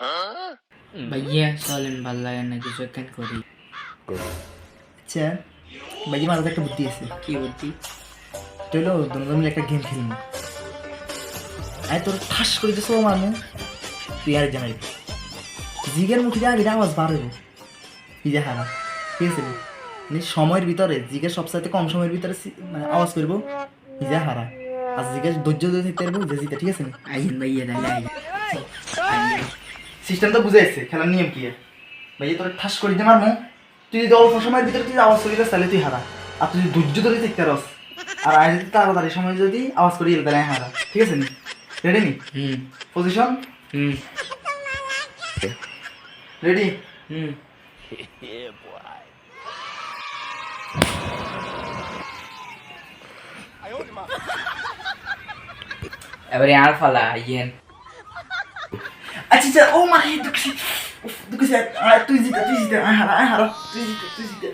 ভাইয়া চলেন ভালো লাগে না কিছু একখান করি। আচ্ছা ভাই মাঝে একটা বুদ্ধি আছে। কি বুদ্ধি? তো হলো দুজন মিলে একটা গেম খেলব। আরে তোর ঠাস করে দিছো মামু তুই আর জানাই জিগের মুখে যা এটা আওয়াজ বার হইব। ইজা হারা। ঠিক আছে মানে সময়ের ভিতরে জিগের সবসাথে কম সময়ের ভিতরে মানে আওয়াজ করব। ইজা হারা। আর জিগের ধৈর্য ধরে থাকতে পারব ইজা জিতে ঠিক আছে? আইন ভাইয়া। সিস্টেম তো বুঝে এসছে খেলার নিয়ম কি? ভাই তোর ঠাস করে দিতে মারমু তুই যদি অল্প সময়ের ভিতরে তুই আওয়াজ করি তাহলে তুই হারা। আর তুই যদি ধৈর্য ধরে থাকতে পারস আর আজ যদি তাড়াতাড়ি সময় যদি আওয়াজ করি তাহলে আমি হারা। ঠিক আছে নি? রেডি নি? হুম। পজিশন হুম। রেডি হুম। এবারে আর ফালা ইয়েন। আচ্ছা ও মা দুঃখী দুঃখী তুই জিতে তুই জিতে আয় হারা আয় হারা তুই জিতে তুই জিতে